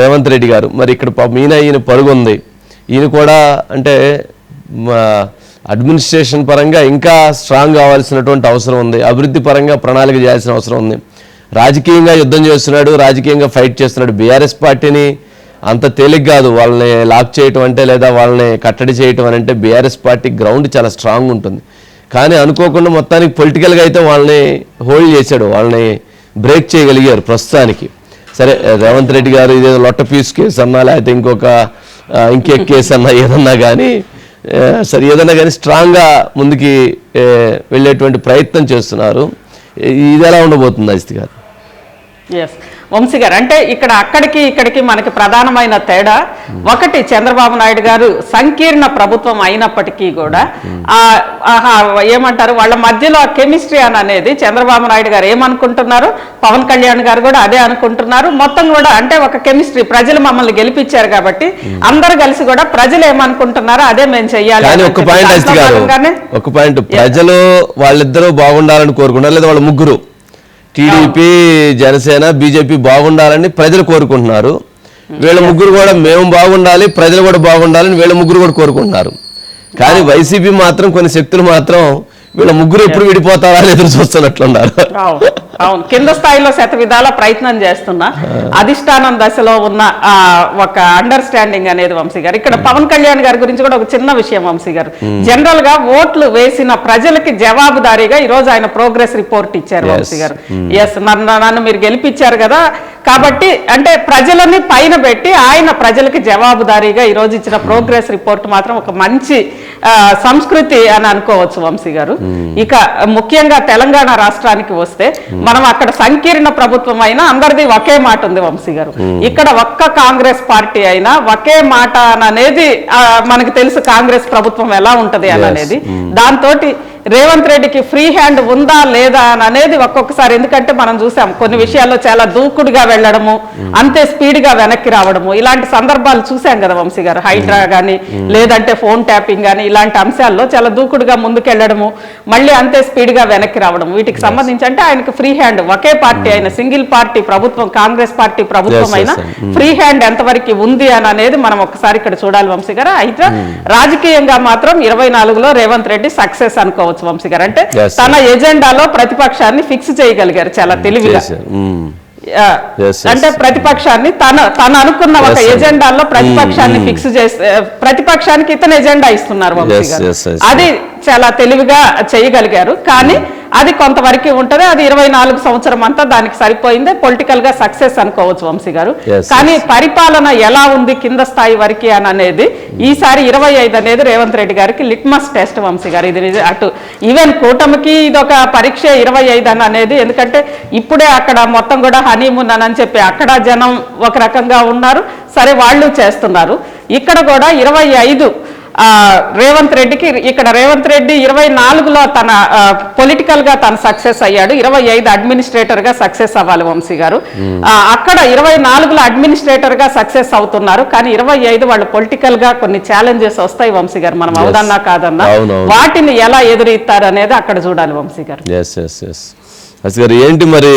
రేవంత్ రెడ్డి గారు. మరి ఇక్కడ పాపం ఈయన ఈయన ఈయన కూడా అంటే అడ్మినిస్ట్రేషన్ పరంగా ఇంకా స్ట్రాంగ్ కావాల్సినటువంటి అవసరం ఉంది. అభివృద్ధి పరంగా ప్రణాళిక చేయాల్సిన అవసరం ఉంది. రాజకీయంగా యుద్ధం చేస్తున్నాడు రాజకీయంగా ఫైట్ చేస్తున్నాడు. బీఆర్ఎస్ పార్టీని అంత తేలిక కాదు. వాళ్ళని లాక్ చేయటం అంటే లేదా వాళ్ళని కట్టడి చేయటం అని అంటే బీఆర్ఎస్ పార్టీ గ్రౌండ్ చాలా స్ట్రాంగ్ ఉంటుంది. కానీ అనుకోకుండా మొత్తానికి పొలిటికల్గా అయితే వాళ్ళని హోల్డ్ చేశాడు. వాళ్ళని బ్రేక్ చేయగలిగారు ప్రస్తుతానికి. సరే రేవంత్ రెడ్డి గారు ఇదేదో లొట్ట పీస్ కేసు అన్నా లేకపోతే ఇంకొక ఇంకే కేసు అన్నా ఏదన్నా కానీ సరే ఏదన్నా కానీ స్ట్రాంగ్గా ముందుకి వెళ్ళేటువంటి ప్రయత్నం చేస్తున్నారు. ఇది ఎలా ఉండబోతుంది అజిత్ గారు? ఎస్ వంశీ గారు అంటే ఇక్కడ అక్కడికి ఇక్కడికి మనకి ప్రధానమైన తేడా ఒకటి చంద్రబాబు నాయుడు గారు సంకీర్ణ ప్రభుత్వం అయినప్పటికీ కూడా ఏమంటారు వాళ్ళ మధ్యలో కెమిస్ట్రీ అని అనేది చంద్రబాబు నాయుడు గారు ఏమనుకుంటున్నారు? పవన్ కళ్యాణ్ గారు కూడా అదే అనుకుంటున్నారు. మొత్తం కూడా అంటే ఒక కెమిస్ట్రీ ప్రజలు మమ్మల్ని గెలిపించారు కాబట్టి అందరు కలిసి కూడా ప్రజలు ఏమనుకుంటున్నారో అదే మేము చెయ్యాలి ఒక పాయింట్ ప్రజలు వాళ్ళిద్దరూ బాగుండాలని కోరుకుంటారు లేదా వాళ్ళ ముగ్గురు? టీడీపీ జనసేన బీజేపీ బాగుండాలని ప్రజలు కోరుకుంటున్నారు. వీళ్ళ ముగ్గురు కూడా మేము బాగుండాలి ప్రజలు కూడా బాగుండాలని వీళ్ళ ముగ్గురు కూడా కోరుకుంటున్నారు. కానీ వైసీపీ మాత్రం కొన్ని శక్తులు మాత్రం వీళ్ళ ముగ్గురు ఎప్పుడు విడిపోతారా ఎదురు చూస్తున్నట్లున్నారు. అవును. కింద స్థాయిలో శత విధాల ప్రయత్నం చేస్తున్నా అధిష్టానం దశలో ఉన్న ఆ, ఒక అండర్స్టాండింగ్ అనేది వంశీ గారు. ఇక్కడ పవన్ కళ్యాణ్ గారి గురించి కూడా ఒక చిన్న విషయం వంశీ గారు. జనరల్గా ఓట్లు వేసిన ప్రజలకి జవాబుదారీగా ఈ రోజు ఆయన ప్రోగ్రెస్ రిపోర్ట్ ఇచ్చారు. వంశీ గారు. ఎస్ నన్ను నన్ను మీరు గెలిపించారు కదా. కాబట్టి అంటే ప్రజలని పైన పెట్టి ఆయన ప్రజలకి జవాబుదారీగా ఈ రోజు ఇచ్చిన ప్రోగ్రెస్ రిపోర్ట్ మాత్రం ఒక మంచి సంస్కృతి అని అనుకోవచ్చు వంశీ గారు. ఇక ముఖ్యంగా తెలంగాణ రాష్ట్రానికి వస్తే మనం అక్కడ సంకీర్ణ ప్రభుత్వం అయినా అందరిది ఒకే మాట ఉంది వంశీ గారు. ఇక్కడ ఒక్క కాంగ్రెస్ పార్టీ అయినా ఒకే మాట అని అనేది ఆ, మనకి తెలుసు కాంగ్రెస్ ప్రభుత్వం ఎలా ఉంటది అని. అనేది. దాంతో రేవంత్ రెడ్డికి ఫ్రీ హ్యాండ్ ఉందా లేదా అని అనేది ఒక్కొక్కసారి. ఎందుకంటే మనం చూసాం కొన్ని విషయాల్లో చాలా దూకుడుగా వెళ్ళడము అంతే స్పీడ్గా వెనక్కి రావడము. ఇలాంటి సందర్భాలు చూసాం కదా వంశీ గారు హైడ్రా గానీ లేదంటే ఫోన్ ట్యాపింగ్ గానీ ఇలాంటి అంశాల్లో చాలా దూకుడుగా ముందుకెళ్ళడము మళ్ళీ అంతే స్పీడ్గా వెనక్కి రావడం వీటికి సంబంధించి అంటే ఆయనకు ఫ్రీ హ్యాండ్ ఒకే పార్టీ అయిన సింగిల్ పార్టీ ప్రభుత్వం కాంగ్రెస్ పార్టీ ప్రభుత్వం అయినా. ఫ్రీ హ్యాండ్ ఎంతవరకు ఉంది అని అనేది మనం ఒకసారి ఇక్కడ చూడాలి వంశీ గారు. అయితే రాజకీయంగా మాత్రం ఇరవై నాలుగులో రేవంత్ రెడ్డి సక్సెస్ అనుకోవచ్చు. వంశీ గారు అంటే తన ఎజెండాలో ప్రతిపక్షాన్ని ఫిక్స్ చేయగలిగారు చాలా తెలివిగా. ఆ, Yes, yes. అంటే ప్రతిపక్షాన్ని తన తను అనుకున్న ఒక. ఎజెండాలో ప్రతిపక్షాన్ని ఫిక్స్ చేస్తే ప్రతిపక్షానికి ఇతను ఎజెండా ఇస్తున్నారు వంశీ గారు. అది చాలా తెలివిగా చేయగలిగారు. కానీ అది కొంతవరకు ఉంటది అది ఇరవై నాలుగు సంవత్సరం అంతా దానికి సరిపోయిందే పొలిటికల్గా సక్సెస్ అనుకోవచ్చు వంశీ గారు. కానీ పరిపాలన ఎలా ఉంది కింద స్థాయి వరకు అని అనేది ఈసారి ఇరవై ఐదు అనేది రేవంత్ రెడ్డి గారికి లిట్మస్ టెస్ట్ వంశీ గారు. ఇది అటు ఈవెన్ కూటమికి ఇది ఒక పరీక్ష ఇరవై ఐదు అని అనేది ఎందుకంటే ఇప్పుడే అక్కడ మొత్తం కూడా హనీమూన్ అని చెప్పి అక్కడ జనం ఒక రకంగా ఉన్నారు. సరే వాళ్ళు చేస్తున్నారు. ఇక్కడ కూడా ఇరవై ఐదు రేవంత్ రెడ్డికి ఇక్కడ రేవంత్ రెడ్డి ఇరవై నాలుగులో తన పొలిటికల్గా తను సక్సెస్ అయ్యాడు. ఇరవై ఐదు అడ్మినిస్ట్రేటర్గా సక్సెస్ అవ్వాలి వంశీ గారు. అక్కడ ఇరవై నాలుగులో అడ్మినిస్ట్రేటర్గా సక్సెస్ అవుతున్నారు. కానీ ఇరవై ఐదు వాళ్ళు పొలిటికల్గా కొన్ని ఛాలెంజెస్ వస్తాయి వంశీ గారు. మనం. అవుదన్నా కాదన్నా. వాటిని ఎలా ఎదురీస్తారు అనేది అక్కడ చూడాలి వంశీ గారు. గారు ఏంటి మరి